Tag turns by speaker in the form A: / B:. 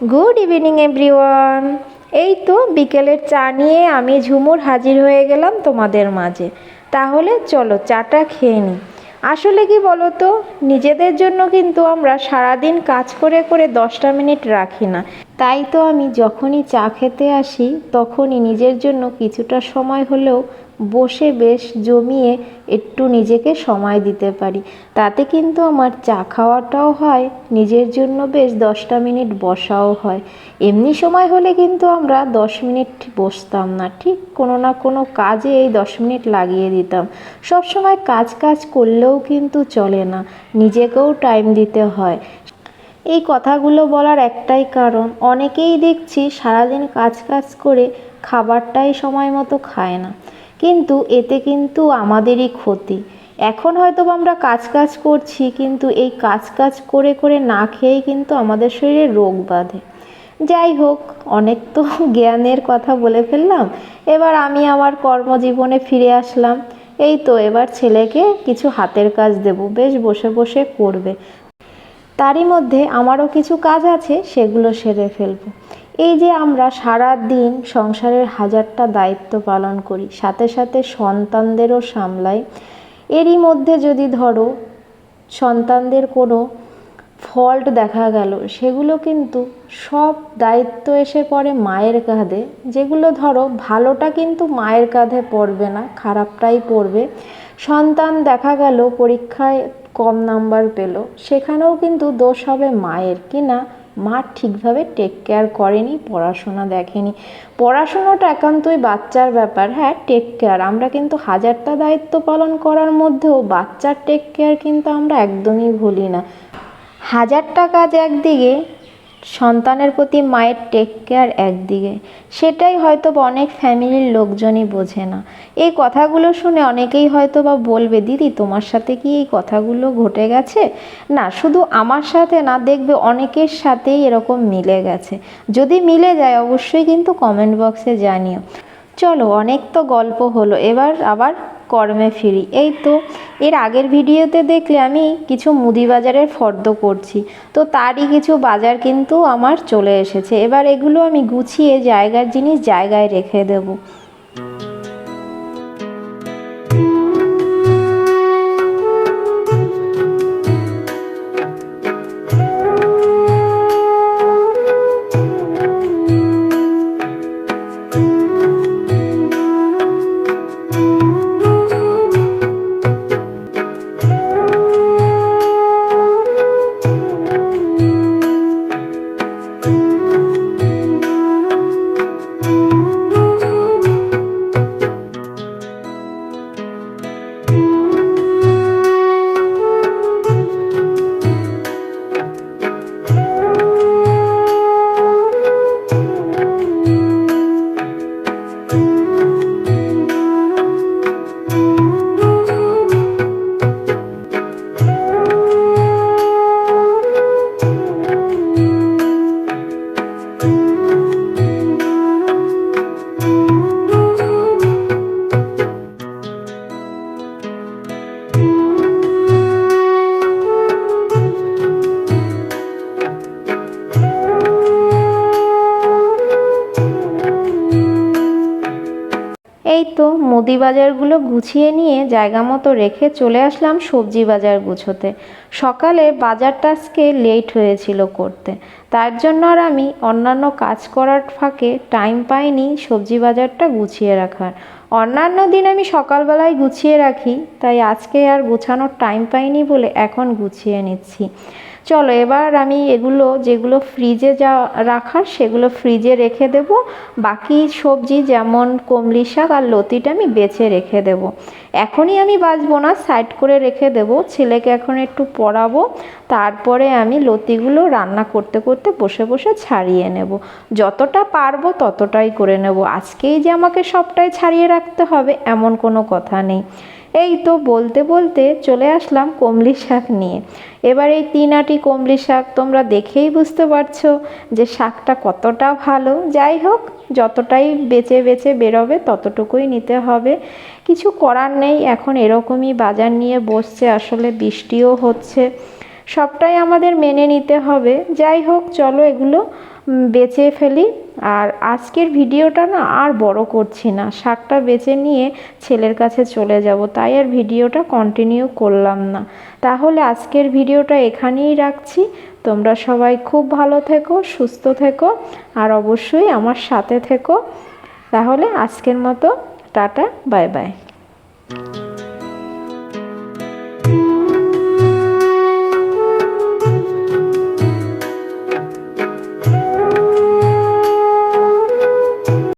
A: Good evening everyone এই তো বিকেলের চা নিয়ে আমি ঝুমুর হাজির হয়ে গেলাম তোমাদের মাঝে। তাহলে চলো চাটা খেয়ে নিই। আসলে কি বলো তো নিজেদের জন্য কিন্তু আমরা সারাদিন কাজ করে করে দশটা মিনিট রাখি না। তাই তো আমি যখনই চা খেতে আসি, তখনই নিজের জন্য কিছুটা সময় হলেও বসে বেশ জমিয়ে একটু নিজেকে সময় দিতে পারি। তাতে কিন্তু আমার চা খাওয়াটাও হয়, নিজের জন্য বেশ দশটা মিনিট বসাও হয়। এমনি সময় হলে কিন্তু আমরা দশ মিনিট বসতাম না, ঠিক কোনো না কোনো কাজে এই দশ মিনিট লাগিয়ে দিতাম। সব সময় কাজ কাজ করলেও কিন্তু চলে না, নিজেকেও টাইম দিতে হয়। এই কথাগুলো বলার একটাই কারণ, অনেকেই দেখছি সারাদিন কাজ কাজ করে খাবারটাই সময় মতো খায় না। কিন্তু এতে কিন্তু আমাদেরই ক্ষতি। এখন হয়তো আমরা কাজ কাজ করছি, কিন্তু এই কাজ কাজ করে করে না খেয়েই কিন্তু আমাদের শরীরে রোগ বাঁধে। যাই হোক, অনেক তো জ্ঞানের কথা বলে ফেললাম। এবার আমি আমার কর্মজীবনে ফিরে আসলাম। এই তো এবার ছেলেকে কিছু হাতের কাজ দেব, বেশ বসে বসে করবে। তারই মধ্যে আমারও কিছু কাজ আছে, সেগুলো সেরে ফেলব। এই যে আমরা সারা দিন সংসারের হাজারটা দায়িত্ব পালন করি, সাথে সাথে সন্তানদেরও সামলাই, এরই মধ্যে যদি ধরো সন্তানদের কোনো ফল্ট দেখা গেল, সেগুলো কিন্তু সব দায়িত্ব এসে পড়ে মায়ের কাঁধে। যেগুলো ধরো ভালোটা কিন্তু মায়ের কাঁধে পড়বে না, খারাপটাই পড়বে। সন্তান দেখা গেল, পরীক্ষায় কম নাম্বার পেল, সেখানেও কিন্তু দোষ হবে মায়ের, কি না? মা ঠিকভাবে টেক কেয়ার করেনি, পড়াশোনা দেখেনি। পড়াশোনাটা একান্তই বাচ্চার ব্যাপার হ্যাঁ টেক কেয়ার আমরা কিন্তু হাজারটা দায়িত্ব পালন করার মধ্যেও বাচ্চার টেক কেয়ার কিন্তু আমরা একদমই ভুলি না। হাজারটা কাজ একদিকে সন্তানের প্রতি মায়ের টেক কেয়ার একদিকে। সেটাই হয়তো বা অনেক ফ্যামিলির লোকজনই বোঝে না। এই কথাগুলো শুনে অনেকেই হয়তো বা বলবে, দিদি, তোমার সাথে কি এই কথাগুলো ঘটে গেছে? না, শুধু আমার সাথে না, দেখবে অনেকের সাথেই এরকম মিলে গেছে। যদি মিলে যায়, অবশ্যই কিন্তু কমেন্ট বক্সে জানিও। চলো, অনেক তো গল্প হলো। এবার আবার কর্মে ফিরি। এই তো, এর আগের ভিডিওতে দেখলে আমি কিছু মুদি বাজারের ফর্দ করছি তো তারই কিছু বাজার কিন্তু আমার চলে এসেছে। এবার এগুলো আমি গুছিয়ে জায়গার জিনিস জায়গায় রেখে দেবো। এই তো মুদি বাজারগুলো গুছিয়ে নিয়ে জায়গা মতো রেখে চলে আসলাম সবজি বাজার গুছোতে। সকালে বাজারটা আজকে লেট হয়েছিল করতে। তার জন্য আর আমি অন্যান্য কাজ করার ফাঁকে টাইম পাইনি সবজি বাজারটা গুছিয়ে রাখার। অন্যান্য দিন আমি সকালবেলায় গুছিয়ে রাখি, তাই আজকে আর গুছানোর টাইম পাইনি বলে এখন গুছিয়ে নিচ্ছি। চলো এবার আমি এগুলো, যেগুলো ফ্রিজে যা রাখার সেগুলো ফ্রিজে রেখে দেব। বাকি সবজি যেমন কমলি শাক আর লতিটা আমি বেছে রেখে দেব। এখনই আমি বাছবো না সাইড করে রেখে দেব। ছেলেকে এখন একটু পড়াবো। তারপরে আমি লতিগুলো রান্না করতে করতে বসে বসে ছাড়িয়ে নেব। যতটা পারব ততটাই করে নেব। আজকেই যে আমাকে সবটাই ছাড়িয়ে রাখতে হবে, এমন কোনো কথা নেই। এই তো বলতে বলতে চলে আসলাম কমলি শাক নিয়ে। এবার এই তিন আটি কমলি শাক তোমরা দেখেই বুঝতে পারছ যে শাকটা কতটা ভালো। যাই হোক, যতটাই বেচে বেচে বেরোবে ততটুকুই নিতে হবে। কিছু করার নেই, এখন এরকমই বাজার নিয়ে বসছে, আসলে বৃষ্টিও হচ্ছে। সবটাই আমাদের মেনে নিতে হবে। যাই হোক, চলো এগুলো বেচে ফেলি। আর আজকের ভিডিওটা না আর বড় করছি না। শাকটা বেছে নিয়ে ছেলের কাছে চলে যাব। তাই আর ভিডিওটা কন্টিনিউ করলাম না। তাহলে আজকের ভিডিওটা এখানেই রাখছি। তোমরা সবাই খুব ভালো থেকো, সুস্থ থেকো, আর অবশ্যই আমার সাথে থেকো। তাহলে আজকের মতো টাটা, বাই বাই।